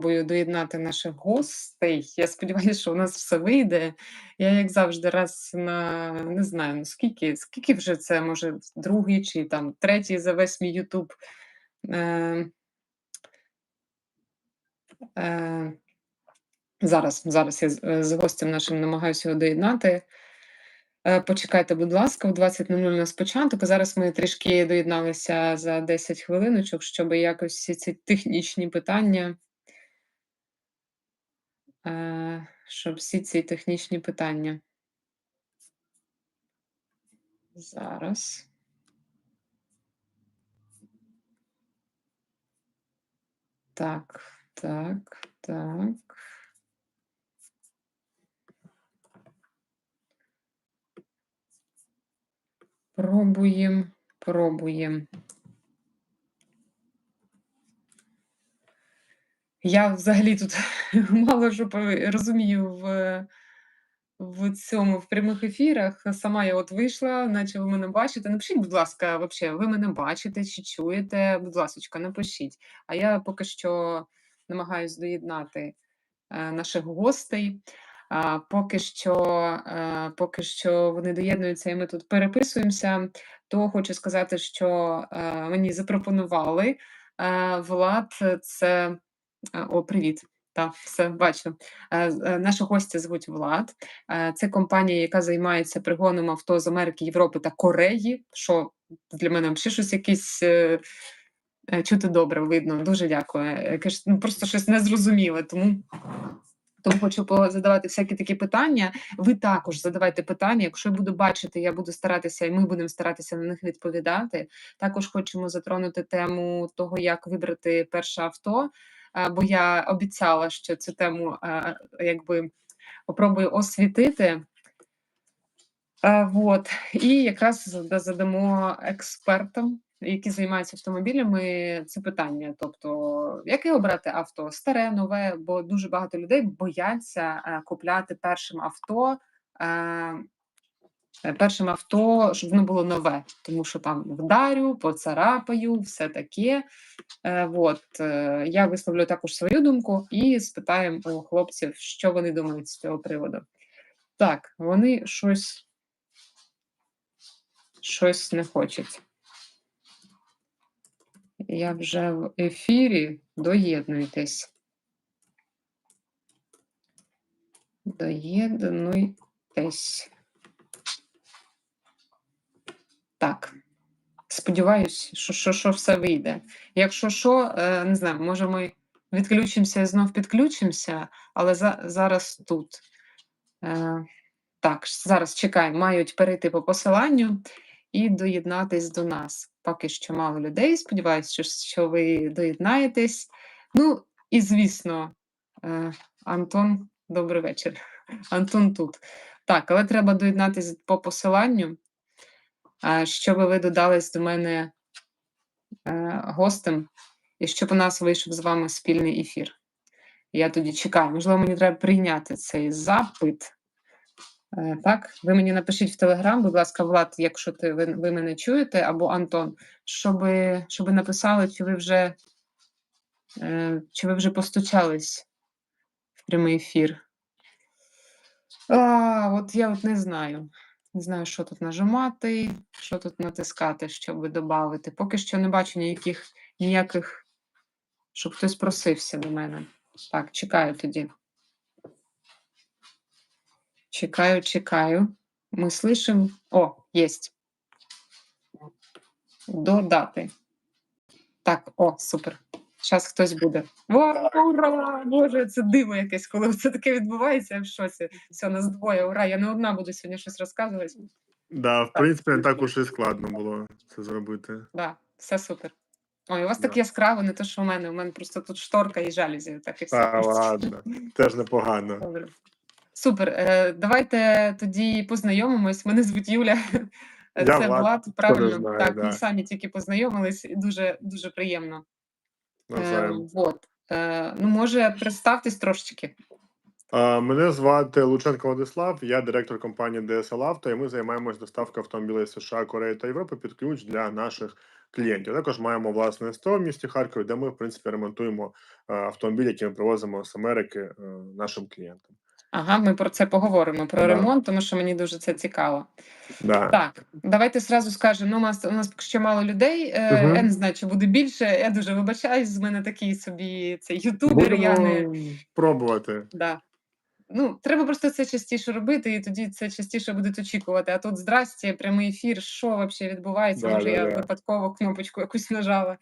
спробую доєднати наших гостей. Я сподіваюся, що у нас все вийде. Я, як завжди, раз на не знаю, ну скільки, скільки вже це, може, другий чи там третій за весь мій Ютуб. Е, е, зараз, зараз я з, е, гостем нашим намагаюся його доєднати. Е, Почекайте, будь ласка, в 20.00 у нас початок. Зараз ми трішки доєдналися за 10 хвилиночок, щоб якось ці технічні питання. Е, Щоб всі ці технічні питання. Зараз. Так, так, так. Пробуємо, пробуємо. Я взагалі тут мало що розумію в, в цьому в прямих ефірах. Сама я от вийшла, наче ви мене бачите. Напишіть, будь ласка, вообще, ви мене бачите чи чуєте? Будь ласка, напишіть. А я поки що намагаюсь доєднати е, наших гостей. А, поки що, е, поки що вони доєднуються, і ми тут переписуємося. То хочу сказати, що е, мені запропонували е, Влад, це О, привіт. Так, все бачу. Е, е, Наша гостя звуть Влад. Е, Це компанія, яка займається пригоном авто з Америки, Європи та Кореї. Що для мене ще щось якесь е, е, чути добре, видно. Дуже дякую. Е, ну, Просто щось незрозуміле, тому. Тому хочу задавати всякі такі питання. Ви також задавайте питання. Якщо я буду бачити, я буду старатися, і ми будемо старатися на них відповідати. Також хочемо затронути тему того, як вибрати перше авто. Бо я обіцяла, що цю тему якби попробую освітити. Вот. І якраз задамо експертам, які займаються автомобілями, це питання. Тобто, яке обрати авто? Старе, нове, бо дуже багато людей бояться купляти першим авто. Е, першим авто, щоб воно було нове, тому що там вдарю, поцарапаю, все таке. Е, вот. е, Я висловлю також свою думку і спитаємо у хлопців, що вони думають з цього приводу. Так, вони щось щось не хочуть. Я вже в ефірі. Доєднуйтесь. Доєднуйтесь. Так. Сподіваюсь, що, що, що все вийде. Якщо що, е, не знаю, може ми відключимося і знов підключимося, але за, зараз тут. Е, так, зараз чекаємо, мають перейти по посиланню і доєднатись до нас. Поки що мало людей. Сподіваюся, що, що ви доєднаєтесь. Ну, і звісно, е, Антон, добрий вечір. Антон тут. Так, але треба доєднатись по посиланню, е, щоб ви додались до мене е, гостем, і щоб у нас вийшов з вами спільний ефір. Я тоді чекаю. Можливо, мені треба прийняти цей запит. Е, Так, ви мені напишіть в Телеграм, будь ласка, Влад, якщо ти, ви, ви мене чуєте, або Антон, щоб, щоб написали, чи ви вже е, чи ви вже постучались в прямий ефір. А, от я от не знаю. Не знаю, що тут нажимати, що тут натискати, щоб додати. Поки що не бачу ніяких, ніяких, щоб хтось просився до мене. Так, чекаю тоді. Чекаю, чекаю. Ми слышим. О, єсть. Додати. Так, о, супер. Зараз хтось буде. Ура! Боже, це диво якесь, коли це таке відбувається, я в шоці. Все, нас двоє, ура. Я не одна буду сьогодні щось розказувати. Да, в принципі, не так уж і складно було це зробити. Да, все супер. Ой, у вас так яскраво, не те, що у мене. У мене просто тут шторка і жалюзі, так і все. Та ладно, теж непогано. Добре. Супер. Е, давайте тоді познайомимось. Мене звуть Юля. Я Це Влад, правильно. знає, так, да. ми самі тільки познайомились, і дуже дуже приємно. Е, вот. Е, ну, може, представтесь трошечки. Мене звати Лученко Владислав, я директор компанії DSL Auto, і ми займаємось доставкою автомобілів з США, Кореї та Європи під ключ для наших клієнтів. Також маємо власне СТО в місті Харкові, де ми, в принципі, ремонтуємо е, автомобілі, які ми привозимо з Америки е, нашим клієнтам. Ага, ми про це поговоримо про Да. ремонт, тому що мені дуже це цікаво. Да. Так, давайте зразу скажемо. Ну, у нас у нас поки що мало людей. Е, Я не знаю, чи буде більше. Я дуже вибачаюсь. З мене такий собі цей ютубер. Я не пробувати. да. Ну, треба просто це частіше робити, і тоді це частіше будуть очікувати. А тут здрасте, прямий ефір, що взагалі відбувається? Да, Може, да, я да. випадково кнопочку якусь нажала.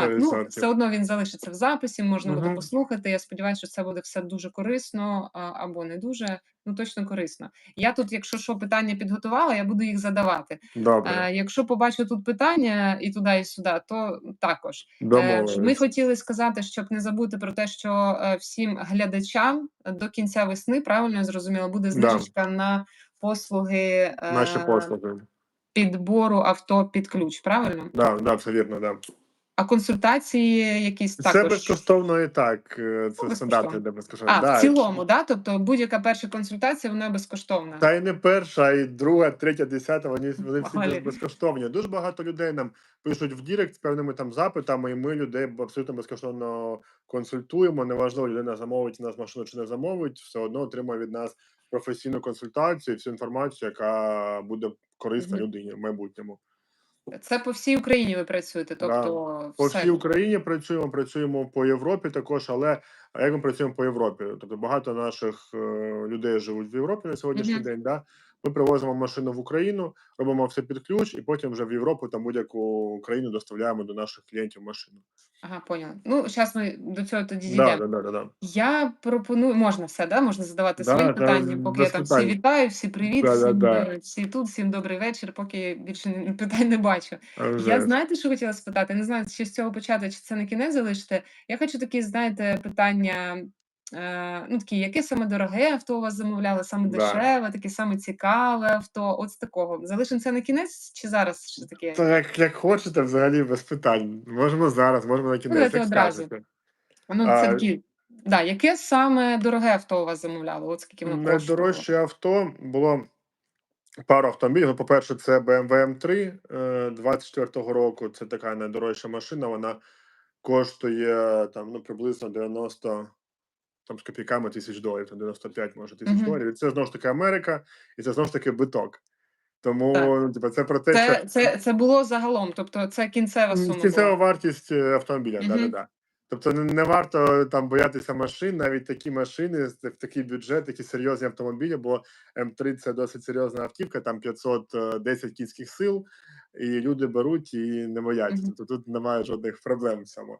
Так, ну все одно він залишиться в записі, можна буде послухати. Я сподіваюся, що це буде все дуже корисно або не дуже, ну точно корисно. Я тут, якщо що питання підготувала, я буду їх задавати. Добре, Е, якщо побачу тут питання і туди, і сюди, то також. Е, Ми хотіли сказати, щоб не забути про те, що е, всім глядачам до кінця весни правильно я зрозуміла, буде Да. знижечка на послуги Наші е, послуги. підбору авто під ключ. Правильно? Да, да, все вірно, да. А консультації якісь Це безкоштовно і так. е, Це стандарти, де безкоштовно. А, да. в цілому, да? Тобто будь-яка перша консультація вона безкоштовна. Та й не перша, і друга, третя, десята, вони, вони всі безкоштовні. Дуже багато людей нам пишуть в Дірект з певними там запитами, і ми людей абсолютно безкоштовно консультуємо. Неважливо, людина замовить у нас машину чи не замовить, все одно отримує від нас професійну консультацію, всю інформацію, яка буде корисна Мгм. людині в майбутньому. Це по всій Україні ви працюєте. Тобто, По все. всій Україні працюємо, працюємо по Європі також, але а як ми працюємо по Європі? Тобто багато наших е, людей живуть в Європі на сьогоднішній Мгм. день. Да? Ми привозимо машину в Україну, робимо все під ключ, і потім вже в Європу там будь-яку країну доставляємо до наших клієнтів машину. Ага, поняла. Ну, зараз ми до цього тоді Да, дійдемо. да, да, да, да. Я пропоную, можна все, да? Можна задавати Да, свої та питання, поки без я там всі питань. вітаю, всі привіт, Да, да, всім, да. е, всі тут, всім добрий вечір, поки більше ні- питань не бачу. А вже Я ж. знаєте, що хотіла спитати? Не знаю, чи з цього почати, чи це на кінець залишити. Я хочу такі, знаєте, питання. Е, ну, такі, яке саме дороге авто у вас замовляли, саме Да. дешеве, таке саме цікаве авто. От з такого. Залишимо це на кінець, чи зараз що таке? Та як, як хочете, взагалі без питань. Можемо зараз, можемо на кінець, давайте як одразу. скажете. Ну, це А, такі. Да, яке саме дороге авто у вас замовляли? От скільки воно коштувало? Найдорожче авто було пару автомобілів. Ну, По-перше, це BMW M3 е, 24-го року. Це така найдорожча машина. Вона коштує там ну, приблизно 90 там, з копійками тисяч доларів, там 95, може, тисяч Мгм. доларів. І це знову ж таки Америка, і це знову ж таки биток. Тому ну, типу, це про те, Це, що це, це було загалом, тобто це кінцева сума. Кінцева була. вартість е, автомобіля, Мгм. да, да, да. Тобто не, не варто там боятися машин, навіть такі машини, в такий бюджет, такі серйозні автомобілі, бо М3 це досить серйозна автівка, там 510 кінських сил, і люди беруть і не бояться. Мгм. Тобто тут немає жодних проблем в цьому.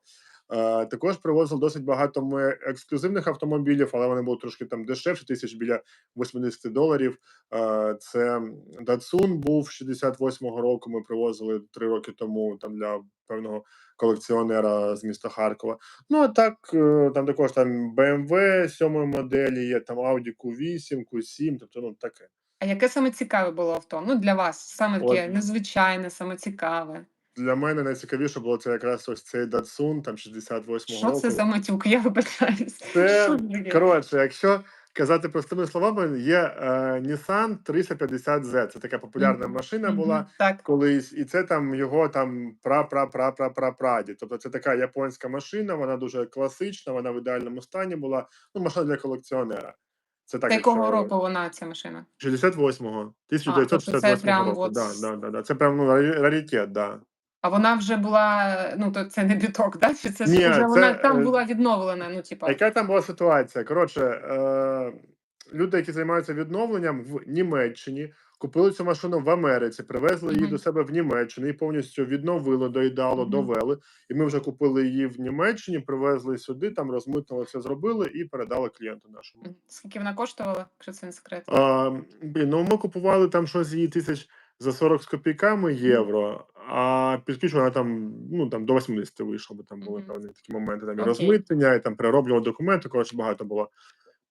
Е, також привозили досить багато ми ексклюзивних автомобілів, але вони були трошки там дешевші, тисяч біля 80 доларів. Е, це Datsun був 68-го року. Ми привозили три роки тому там для певного колекціонера з міста Харкова. Ну а так е, там також там BMW сьомої моделі є, там Audi Q8, Q7, тобто ну таке. А яке саме цікаве було авто? Ну, для вас саме таке От. незвичайне, саме цікаве. Для мене найцікавіше було це якраз ось цей Datsun, там 68-го Що року. це за матюк? Я вибачаюсь. Це коротше, якщо казати простими словами, є е, Nissan 350Z. Це така популярна Мгм, машина мгм, була. Так. колись, і це там його там пра пра пра пра пра праді. Тобто це така японська машина, вона дуже класична, вона в ідеальному стані була. Ну, машина для колекціонера. Це так, З якого якщо- року вона ця машина? 68-го, тобто це 1968 прям року. от Да, да, да, да. Це прям ну, раритет, да. А вона вже була, ну то це не біток, да? Чи це Ні, вже це, вона там е, була відновлена? Ну, типа, Яка там була ситуація? Коротше, е, люди, які займаються відновленням в Німеччині, купили цю машину в Америці, привезли її Мгм. до себе в Німеччину і повністю відновили до ідеалу, Мгм. довели. І ми вже купили її в Німеччині, привезли сюди, там розмитнили, все зробили і передали клієнту нашому. Скільки вона коштувала, якщо це не секрет? Блін, ну ми купували там щось її тисяч за 40 з копійками євро, а підключ вона там, ну, там до 80 вийшла, бо там були Мгм. певні такі моменти, там і Окей. розмитнення, і там перероблювали документи, коротше, багато було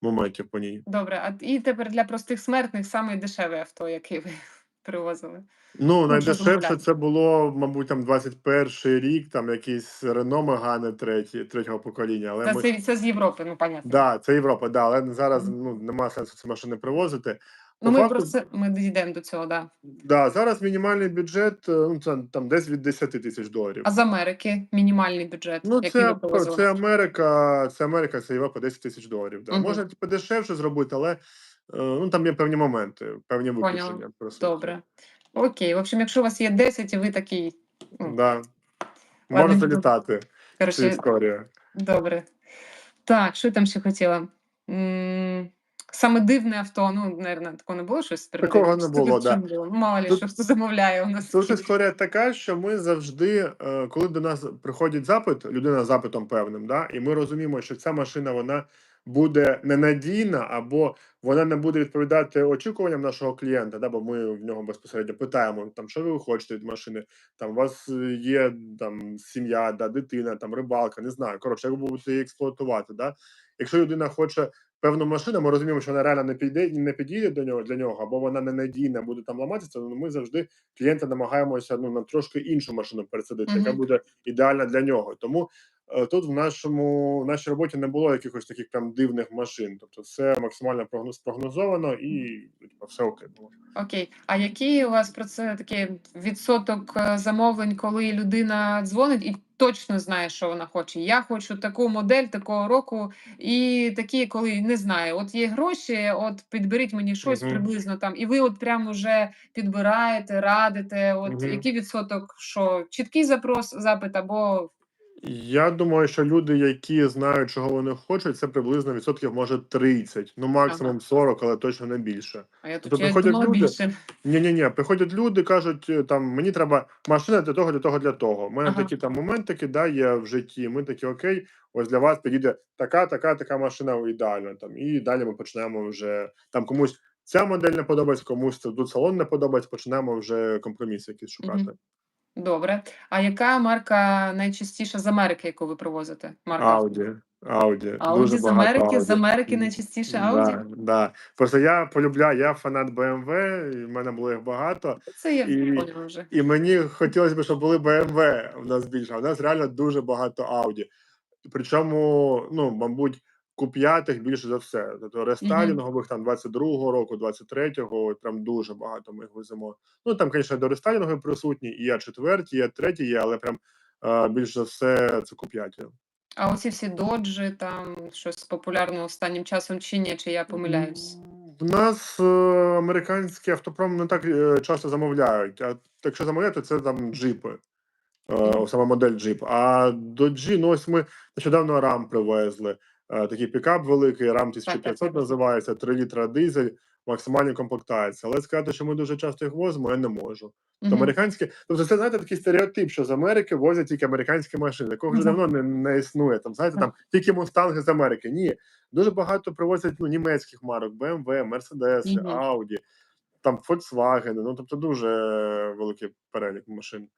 моментів по ній. Добре, а і тепер для простих смертних саме дешеве авто, яке ви привозили. Ну, найдешевше це було, мабуть, там 21 рік, там якийсь Рено Мегане третього покоління. Але Це, ми... це, це з Європи, ну понятно. Да, це Європа, да, але зараз Мгм. ну, нема сенсу ці машини привозити. Ну, ми факту про це ми дійдемо до цього, да. Да, зараз мінімальний бюджет, е, ну, це там десь від 10 тисяч доларів. А з Америки мінімальний бюджет, Ну, який це, ви це Америка, це Америка, це Європа 10 тисяч доларів. Да. Мгм. Можна типу, дешевше зробити, але е, ну, там є певні моменти, певні виключення. присутні. Добре. Окей. В общем, якщо у вас є 10 і ви такий, ну, Да. Ладно, Може не буду. залітати ця коротше, історія. добре. Так, що там ще хотіла? М, Саме дивне авто, ну, мабуть, такого не було щось Такого не було, да. було? Ну, Мало ли, Тут- що хто замовляє у нас. Тут історія така, що ми завжди, е, коли до нас приходить запит, людина з запитом певним, да, і ми розуміємо, що ця машина вона буде ненадійна, або вона не буде відповідати очікуванням нашого клієнта, да, бо ми в нього безпосередньо питаємо, там, що ви хочете від машини, там, у вас є там, сім'я, да, дитина, там, рибалка, не знаю. Коротше, як ви будете її експлуатувати. Да? Якщо людина хоче певну машину, ми розуміємо, що вона реально не піде, не підійде до нього для нього, або вона ненадійна, буде там ламатися, то ми завжди клієнта намагаємося ну, на трошки іншу машину пересадити, яка буде ідеальна для нього. Тому тут в нашому в нашій роботі не було якихось таких прям дивних машин. Тобто, все максимально прогноз- спрогнозовано і типу, все окей було. Окей. А який у вас про це такий відсоток е, замовлень, коли людина дзвонить і точно знає, що вона хоче? Я хочу таку модель такого року, і такі, коли не знаю, от є гроші, от підберіть мені щось Мгм. приблизно там, і ви от прямо вже підбираєте, радите. От Мгм. який відсоток, що чіткий запрос, запит або Я думаю, що люди, які знають, чого вони хочуть, це приблизно відсотків може 30, ну максимум 40, але точно не більше. а я тут Тобто приходять думала люди, більше. Ні, ні, ні, приходять люди, кажуть, е, там мені треба машина для того, для того, для того. У мене Ага. такі там моментики, да, є в житті. Ми такі, окей, ось для вас підійде така, така, така машина ідеальна. Там і далі ми почнемо вже там комусь ця модель не подобається, комусь тут салон не подобається. Почнемо вже компроміс якийсь шукати. Мгм. Добре. А яка марка найчастіша з Америки, яку ви привозите? Марка? Ауді, Ауді, Ауді з Америки, з Америки найчастіше Ауді? Да, да. Просто я полюбляю, я фанат BMW, і в мене було їх багато. Це я І- вже. І мені хотілося б, щоб були BMW в нас більше, а в нас реально дуже багато Audi. Причому, ну, мабуть, куп'ятих більше за все. Тобто рестайлінгових там 22-го року, 23-го, прям дуже багато ми їх веземо. Ну там, звісно, до рестайлінгової присутні, і є четверті, є треті, є, але прям е, більш за все це куп'яті. А оці всі доджі, там щось популярне останнім часом чи ні, чи я помиляюсь? В нас е, американський автопром не так е, часто замовляють. А якщо замовляють, то це там джипи. Е, сама модель джип. А до G, ну ось ми нещодавно рам привезли. Е, такий пікап великий, рам Так, так, 1500 так. називається, 3 літра дизель, максимальні комплектації. Але сказати, що ми дуже часто їх возимо, я не можу. То американські, тобто це знаєте такий стереотип, що з Америки возять тільки американські машини. Такого вже давно не, не існує. Там знаєте, там тільки мустанги з Америки. Ні, дуже багато привозять ну, німецьких марок: BMW, Mercedes. Audi, там Volkswagen. Ну тобто дуже великий перелік машин.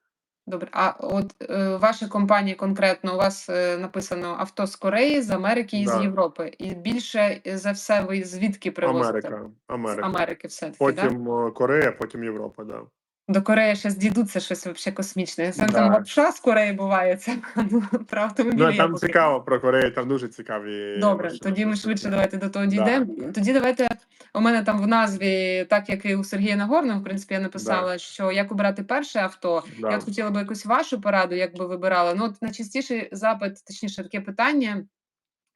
Добре. А от е, ваша компанія конкретно, у вас е, написано авто з Кореї, з Америки і з Європи. І більше е, за все ви звідки привозите? Америка, З Америка. Америки все-таки, так? Потім е, Корея, потім Європа. Да. До Кореї ще дійдуться щось взагалі космічне. Це Да. там лапша з Кореї буває, це про автомобілі. Ну там цікаво про Корею, там дуже цікаві. Добре, машини тоді ми швидше давайте до того дійдемо. да. Тоді давайте у мене там в назві, так як і у Сергія Нагорного, в принципі, я написала, що як обирати перше авто. Да. Я от хотіла би якусь вашу пораду, як би вибирала. Ну, от найчастіший запит, точніше, таке питання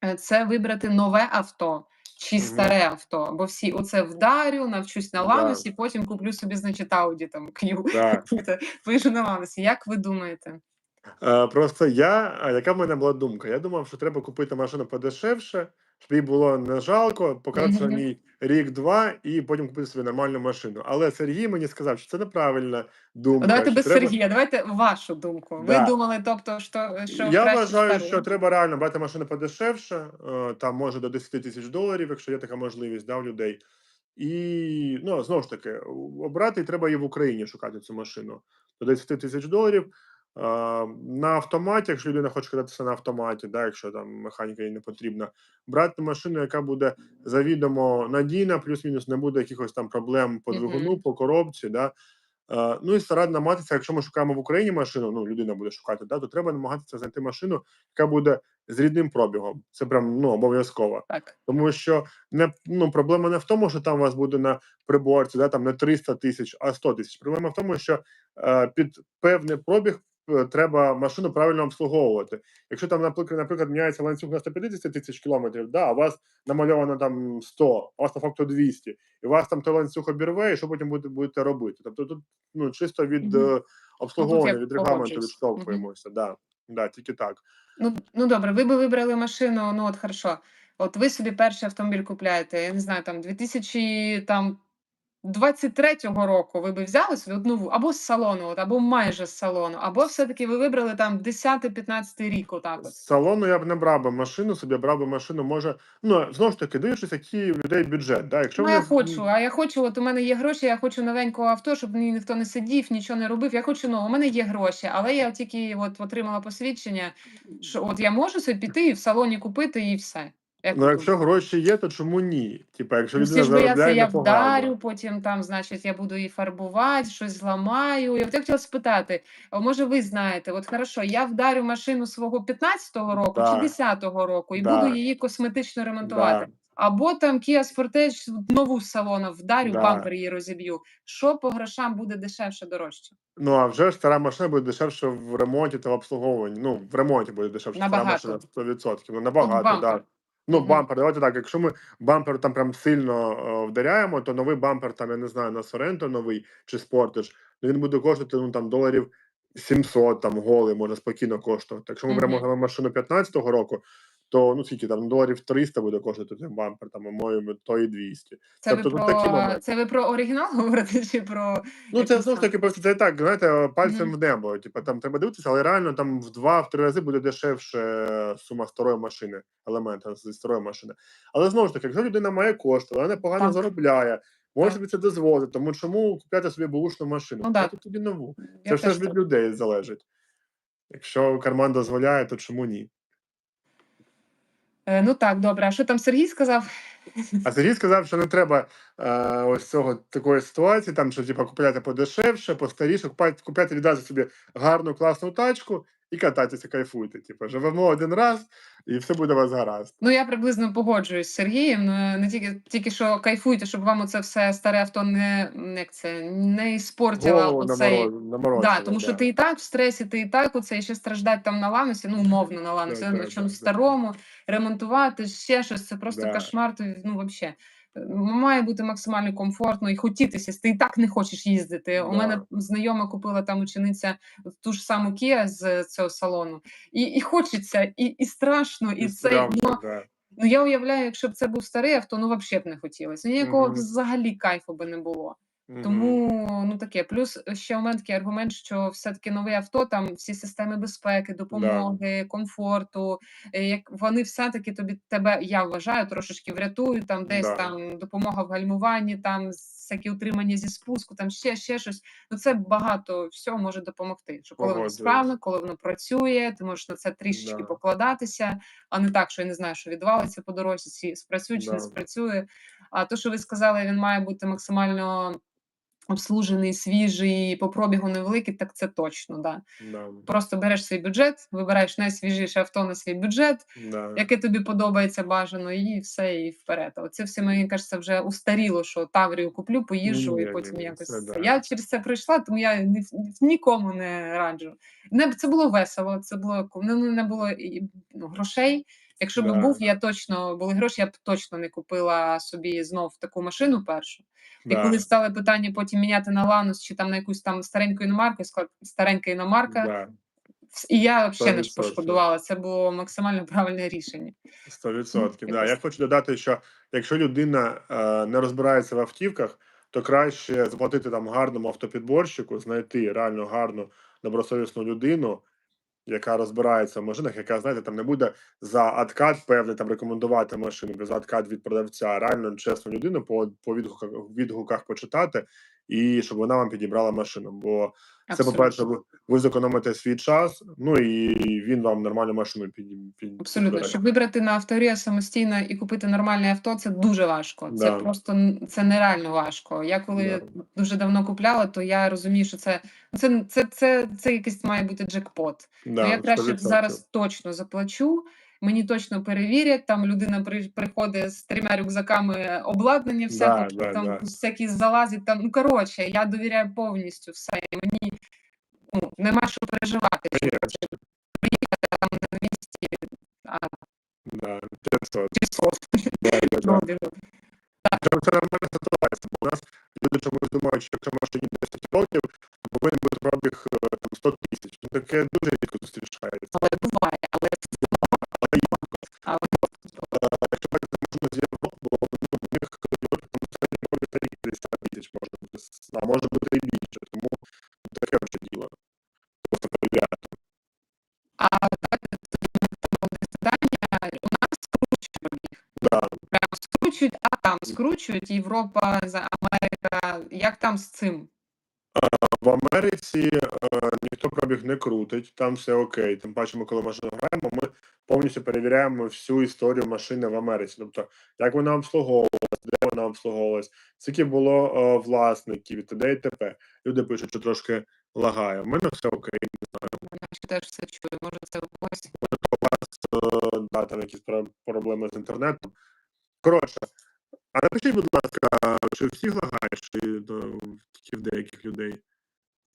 е, це вибрати нове авто чи старе авто. Бо всі оце вдарю, навчусь на ланусі, потім куплю собі, значить, Ауді там Q. Да. Вижу на ланусі. Як ви думаєте? Е, Просто я, яка в мене була думка? Я думав, що треба купити машину подешевше, їй було не жалко, покататися на ній рік-два і потім купити собі нормальну машину. Але Сергій мені сказав, що це неправильна думка. Давайте без треба... Сергія, давайте вашу думку. Ви думали, тобто, що, що Я вважаю, стару? що треба реально брати машину подешевше, е, там може до 10 тисяч доларів, якщо є така можливість да, у людей. І ну, знову ж таки, обрати треба і в Україні шукати цю машину. До 10 тисяч доларів. На автоматі, якщо людина хоче кататися на автоматі, да, якщо там механіка їй не потрібна, брати машину, яка буде завідомо надійна, плюс-мінус не буде якихось там проблем по двигуну, по коробці. Да. Ну і старати намагатися, якщо ми шукаємо в Україні машину, ну людина буде шукати, да, то треба намагатися знайти машину, яка буде з рідним пробігом. Це прям ну обов'язково. Тому що не ну проблема не в тому, що там у вас буде на приборці, да, там не 300 тисяч, а 100 тисяч. Проблема в тому, що е, під певний пробіг треба машину правильно обслуговувати. Якщо там, наприклад, наприклад, міняється ланцюг на 150 тисяч кілометрів, да, а у вас намальовано там 100, а у вас по факту 200, і у вас там той ланцюг обірве, і що потім будете, будете робити? Тобто тут ну чисто від Мгм. е, обслуговування, від регламенту відштовхуємося. Да, да, тільки так. Ну, ну добре, ви би вибрали машину, ну от хорошо. От ви собі перший автомобіль купляєте, я не знаю, там 2000, там 23-го року ви би взяли собі одну або з салону, от, або майже з салону, або все-таки ви вибрали там 10-15 рік, отак от. З салону я б не брав би машину, собі брав би машину, може, ну знову ж таки, дивлячись, який у людей бюджет. Да? Якщо Ну, вони я хочу, а я хочу, от у мене є гроші, я хочу новенького авто, щоб мені ніхто не сидів, нічого не робив. Я хочу, ну, у мене є гроші, але я тільки от отримала посвідчення, що от я можу собі піти і в салоні купити і все. Ну, якщо гроші є, то чому ні? Типа, якщо Ну, людина всі ж бояться, я вдарю, потім там, значить, я буду її фарбувати, щось зламаю. Я б хотіла спитати, а може ви знаєте, от хорошо, я вдарю машину свого 15-го року Да. чи 10-го року і Да. буду її косметично ремонтувати. Да. Або там Kia Sportage нову з салону вдарю, Да. бампер її розіб'ю. Що по грошам буде дешевше, дорожче? Ну, а вже ж стара машина буде дешевше в ремонті та в обслуговуванні. Ну, в ремонті буде дешевше стара Набагато. машина 100%. Ну, набагато, так. Ну, Мгм. бампер, давайте так. Якщо ми бампер там прям сильно е, вдаряємо, то новий бампер, там, я не знаю, на Соренто новий чи Спортиш, ну, він буде коштувати ну, там, доларів 700, там, голий, може спокійно коштувати. Якщо ми Мгм. беремо машину 15-го року, то ну скільки там доларів 300 буде коштувати цей бампер, там, по-моєму, то і 200. Це, Тобто ви тут такі про, це ви про оригінал говорите чи про. Ну, це знову ж таки просто це так, знаєте, пальцем Мгм. в небо. Типу, там треба дивитися, але реально там в два-в три рази буде дешевше сума старої машини, елемента зі старої машини. Але знову ж таки, якщо людина має кошти, вона непогано Так. заробляє, може собі це дозволити, тому чому купляти собі бушну машину? Ну. Купляти тоді нову. Я Це все ж від так. людей залежить. Якщо карман дозволяє, то чому ні? Е, Ну так, добре. А що там Сергій сказав? А Сергій сказав, що не треба е, ось цього такої ситуації, там що типу, купляти подешевше, постаріше, купляти, купляти відразу собі гарну класну тачку і кататися, кайфуйте. Типу, живемо один раз, і все буде у вас гаразд. Ну, я приблизно погоджуюсь з Сергієм. Ну, не тільки, тільки що кайфуйте, щоб вам оце все старе авто не, як це, не іспортило оцей. Да, тому що ти і так в стресі, ти і так оце і ще страждати там на ланусі, ну умовно на ланусі, на да. старому, ремонтувати ще щось. Це просто Да. кошмар. то, Ну взагалі. Має бути максимально комфортно і хотітися. Ти і так не хочеш їздити. У мене знайома купила там учениця ту ж саму Kia з цього салону, і, і хочеться, і, і страшно, і, І це прям, ну, да. Ну, я уявляю, якщо б це був старий авто, ну взагалі б не хотілося. Ніякого Мгм. взагалі кайфу би не було. Тому ну таке. Плюс ще у мене такий аргумент, що все-таки нове авто, там всі системи безпеки, допомоги, комфорту, е, як вони все-таки тобі тебе, я вважаю, трошечки врятують. Там десь Да. там допомога в гальмуванні, там всякі утримання зі спуску, там ще, ще щось. Ну це багато всього може допомогти. Що коли воно справно, коли воно працює, ти можеш на це трішечки Да. покладатися, а не так, що я не знаю, що відвалиться по дорозі, спрацює чи не спрацює. А то, що ви сказали, він має бути максимально обслужений, свіжий, по пробігу невеликий, так це точно. Да. Да. Просто береш свій бюджет, вибираєш найсвіжіше авто на свій бюджет, Да. яке тобі подобається бажано, і все, і вперед. А Оце все мені кажеться вже устаріло, що Таврію куплю, поїжджу, Ні, і потім ні, якось. це. да. Я через це пройшла, тому я ні, нікому не раджу. Не, це було весело, це було ну, не було ну, грошей. Якщо б був, я точно були гроші, я б точно не купила собі знов таку машину першу. І коли стали питання потім міняти на Ланус чи там на якусь там стареньку іномарку, я сказала, старенька іномарка. І я взагалі не пошкодувала. Це було максимально правильне рішення. Сто відсотків. Да. Я хочу додати, що якщо людина е, не розбирається в автівках, то краще заплатити там гарному автопідборщику, знайти реально гарну добросовісну людину, яка розбирається в машинах, яка, знаєте, там не буде за откат певний там рекомендувати машину, за откат від продавця, реально чесну людину по, по відгуках, відгуках почитати і щоб вона вам підібрала машину. Бо це, по-перше, ви, зекономите свій час, ну і він вам нормальну машину під, під, Абсолютно, щоб вибрати на авторія самостійно і купити нормальне авто, це дуже важко. Це Да. просто це нереально важко. Я коли дуже давно купляла, то я розумію, що це це, це, це, це якийсь має бути джекпот. Да, то я краще 100%. зараз точно заплачу. Мені точно перевірять. Там людина при, приходить з трьома рюкзаками обладнання, всяке, да, там да. всякі залазить. Там ну коротше, я довіряю повністю все. І мені ну, нема що переживати. Приїхати там на місці, а да, 500. 500 Да, да, да. доларів. Це, це нормальна ситуація, бо у нас люди чомусь думають, що якщо машині 10 років, то повинен бути пробіг е, там, 100 тисяч. Ну, таке дуже рідко зустрічається. Але буває, Але а може бути і більше, тому таке вже діло. Просто перевіряти. а давайте. У нас скручують їх. Да. Прям скручують, а там скручують Європа, Америка. Як там з цим? В Америці е, ніхто пробіг не крутить, там все окей. Тим паче, ми коли машину граємо, ми повністю перевіряємо всю історію машини в Америці. Тобто, як вона обслуговувалась, де вона обслуговувалась, скільки було е, власників і т.д. і т.п. Люди пишуть, що трошки лагає. У мене все окей. Вона ще теж все чує. Може, це ось У вас е, да, там якісь проблеми з інтернетом. Коротше, а напишіть, будь ласка, чи всіх лагає, чи в деяких людей.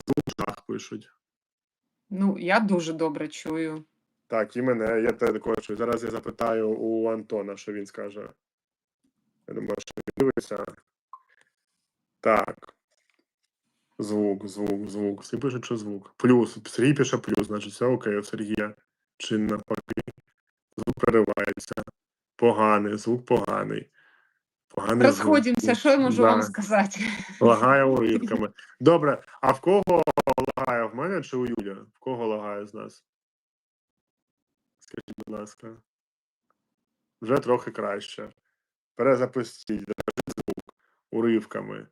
Звук жах пишуть. ну я дуже добре чую. Так, і мене, я те також. чую. Зараз я запитаю у Антона, що він скаже. Я думаю, що він дивиться. Так. Звук, звук, звук. Всі пишуть, що звук. Плюс. Сергій пише плюс, значить все окей, у Сергія. Чи навпаки. Звук переривається. Поганий, звук поганий. Поганий Розходимося, що я можу Да. вам сказати? Лагає уривками. Добре, а в кого лагає? В мене чи у Юлі? В кого лагає з нас? Скажіть, будь ласка. Вже трохи краще. Перезапустіть, звук уривками.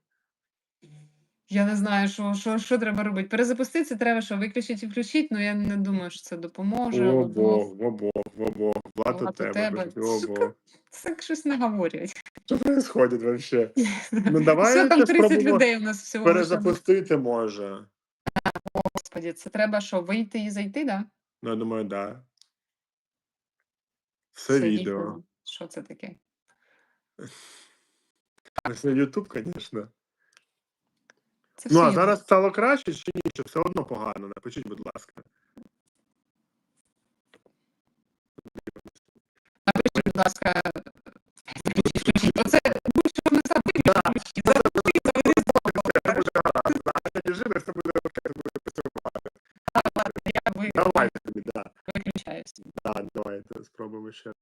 Я не знаю, що, що, що треба робити. Перезапуститися треба, що виключити і включити, але я не думаю, що це допоможе. О Бог, о Бог, о Бог. Влад у тебе. Сука. Це щось не говорять. Що происходит вообще? Ну давай Все, там якось 30 спробуємо людей у нас всього. Перезапустити може. Господі, це треба що, вийти і зайти, да? Ну, я думаю, да. Все відео. Що це таке? Це YouTube, звісно. Це Ну, а зараз стало краще чи ні? Чи все одно погано? Напишіть, будь ласка. Напишіть, будь ласка. Оце будь-що буде працювати. Давайте да. виключаюсь. Да, давайте спробуємо ще.